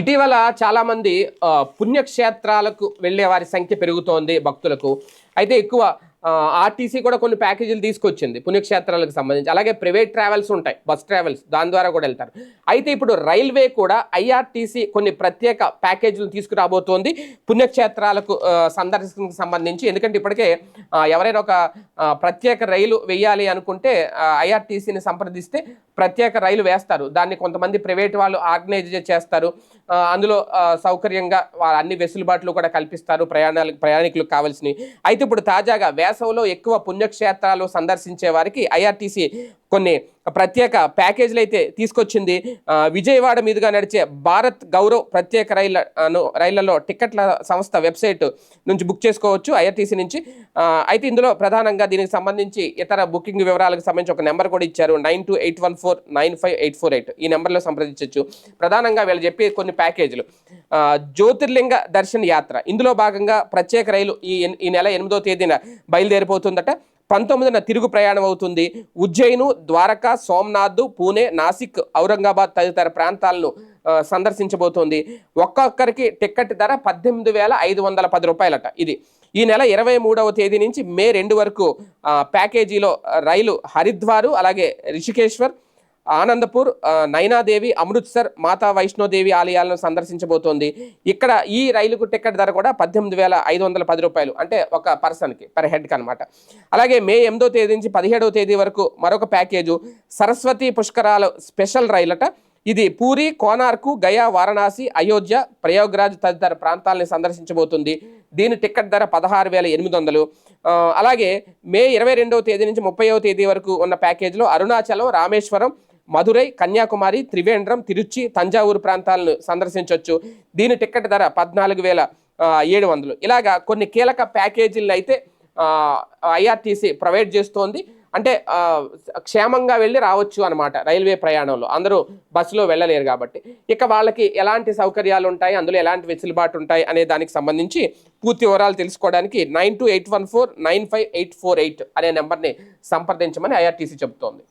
ఇటీవల చాలామంది పుణ్యక్షేత్రాలకు వెళ్ళే వారి సంఖ్య పెరుగుతోంది భక్తులకు. అయితే ఎక్కువ ఆర్టీసీ కూడా కొన్ని ప్యాకేజీలు తీసుకొచ్చింది పుణ్యక్షేత్రాలకు సంబంధించి. అలాగే ప్రైవేట్ ట్రావెల్స్ ఉంటాయి బస్ ట్రావెల్స్ దాని ద్వారా కూడా వెళ్తారు. అయితే ఇప్పుడు రైల్వే కూడా ఐఆర్టీసీ కొన్ని ప్రత్యేక ప్యాకేజీలు తీసుకురాబోతోంది పుణ్యక్షేత్రాలకు సందర్శనకు సంబంధించి. ఎందుకంటే ఇప్పటికే ఎవరైనా ఒక ప్రత్యేక రైలు వేయాలి అనుకుంటే ఐఆర్టీసీని సంప్రదిస్తే ప్రత్యేక రైలు వేస్తారు. దాన్ని కొంతమంది ప్రైవేట్ వాళ్ళు ఆర్గనైజ్ చేస్తారు. అందులో సౌకర్యంగా వాళ్ళ అన్ని వెసులుబాట్లు కూడా కల్పిస్తారు. ప్రయాణాలకు ప్రయాణికులకు కావాల్సినవి. అయితే ఇప్పుడు తాజాగా వేసవిలో ఎక్కువ పుణ్యక్షేత్రాలు సందర్శించే వారికి ఐఆర్టీసీ కొన్ని ప్రత్యేక ప్యాకేజీలు అయితే తీసుకొచ్చింది విజయవాడ మీదుగా నడిచే భారత్ గౌరవ్ ప్రత్యేక రైళ్ళ రైళ్ళలో టికెట్ల సంస్థ వెబ్సైట్ నుంచి బుక్ చేసుకోవచ్చు ఐఆర్టీసీ నుంచి. అయితే ఇందులో ప్రధానంగా దీనికి సంబంధించి ఇతర బుకింగ్ వివరాలకు సంబంధించి ఒక నెంబర్ కూడా ఇచ్చారు. Nine two eight one four nine five eight four eight ఈ నెంబర్లో సంప్రదించవచ్చు ప్రధానంగా వీళ్ళు చెప్పే కొన్ని ప్యాకేజీలు. జ్యోతిర్లింగ దర్శన్ యాత్ర. ఇందులో భాగంగా ప్రత్యేక రైలు ఈ ఈ నెల ఎనిమిదో తేదీన బయలుదేరిపోతుందట. పంతొమ్మిదిన తిరుగు ప్రయాణం అవుతుంది. ఉజ్జయిను ద్వారకా సోమనాథ్ పూణే నాసిక్ ఔరంగాబాద్ తదితర ప్రాంతాలను సందర్శించబోతోంది. ఒక్కొక్కరికి టికెట్ ధర పద్దెనిమిది వేల ఐదు వందల పది రూపాయలట ఇది. ఈ నెల ఇరవై మూడవ తేదీ నుంచి మే రెండు వరకు ప్యాకేజీలో రైలు హరిద్వారు అలాగే రిషికేశ్వర్ ఆనందపూర్ నైనాదేవి అమృత్సర్ మాతా వైష్ణోదేవి ఆలయాలను సందర్శించబోతోంది. ఇక్కడ ఈ రైలుకు టికెట్ ధర కూడా పద్దెనిమిది వేల ఐదు వందల పది రూపాయలు అంటే ఒక పర్సన్కి పర్ హెడ్కి అనమాట అలాగే మే ఎనిమిదో తేదీ నుంచి పదిహేడవ తేదీ వరకు మరొక ప్యాకేజు సరస్వతి పుష్కరాల స్పెషల్ రైలట. ఇది పూరి కోనార్కు గయా వారణాసి అయోధ్య ప్రయోగ్రాజ్ తదితర ప్రాంతాలని సందర్శించబోతుంది. దీని టికెట్ ధర పదహారు వేల ఎనిమిది వందలు. అలాగే మే ఇరవై రెండవ తేదీ నుంచి ముప్పైవ తేదీ వరకు ఉన్న ప్యాకేజీలో అరుణాచలం రామేశ్వరం మధురై కన్యాకుమారి త్రివేంద్రం తిరుచి తంజావూరు ప్రాంతాలను సందర్శించవచ్చు దీని టికెట్ ధర పద్నాలుగు వేల ఏడు వందలు. ఇలాగా కొన్ని కీలక ప్యాకేజీలు అయితే ఐఆర్టీసీ ప్రొవైడ్ చేస్తోంది. అంటే క్షేమంగా వెళ్ళి రావచ్చు అనమాట రైల్వే ప్రయాణంలో. అందరూ బస్సులో వెళ్ళలేరు కాబట్టి. ఇక వాళ్ళకి ఎలాంటి సౌకర్యాలు ఉంటాయి? అందులో ఎలాంటి వెసులుబాటు ఉంటాయి? అనే దానికి సంబంధించి పూర్తి వివరాలు తెలుసుకోవడానికి nine two eight one four nine five eight four eight అనే నెంబర్ని సంప్రదించమని ఐఆర్టీసీ చెబుతోంది.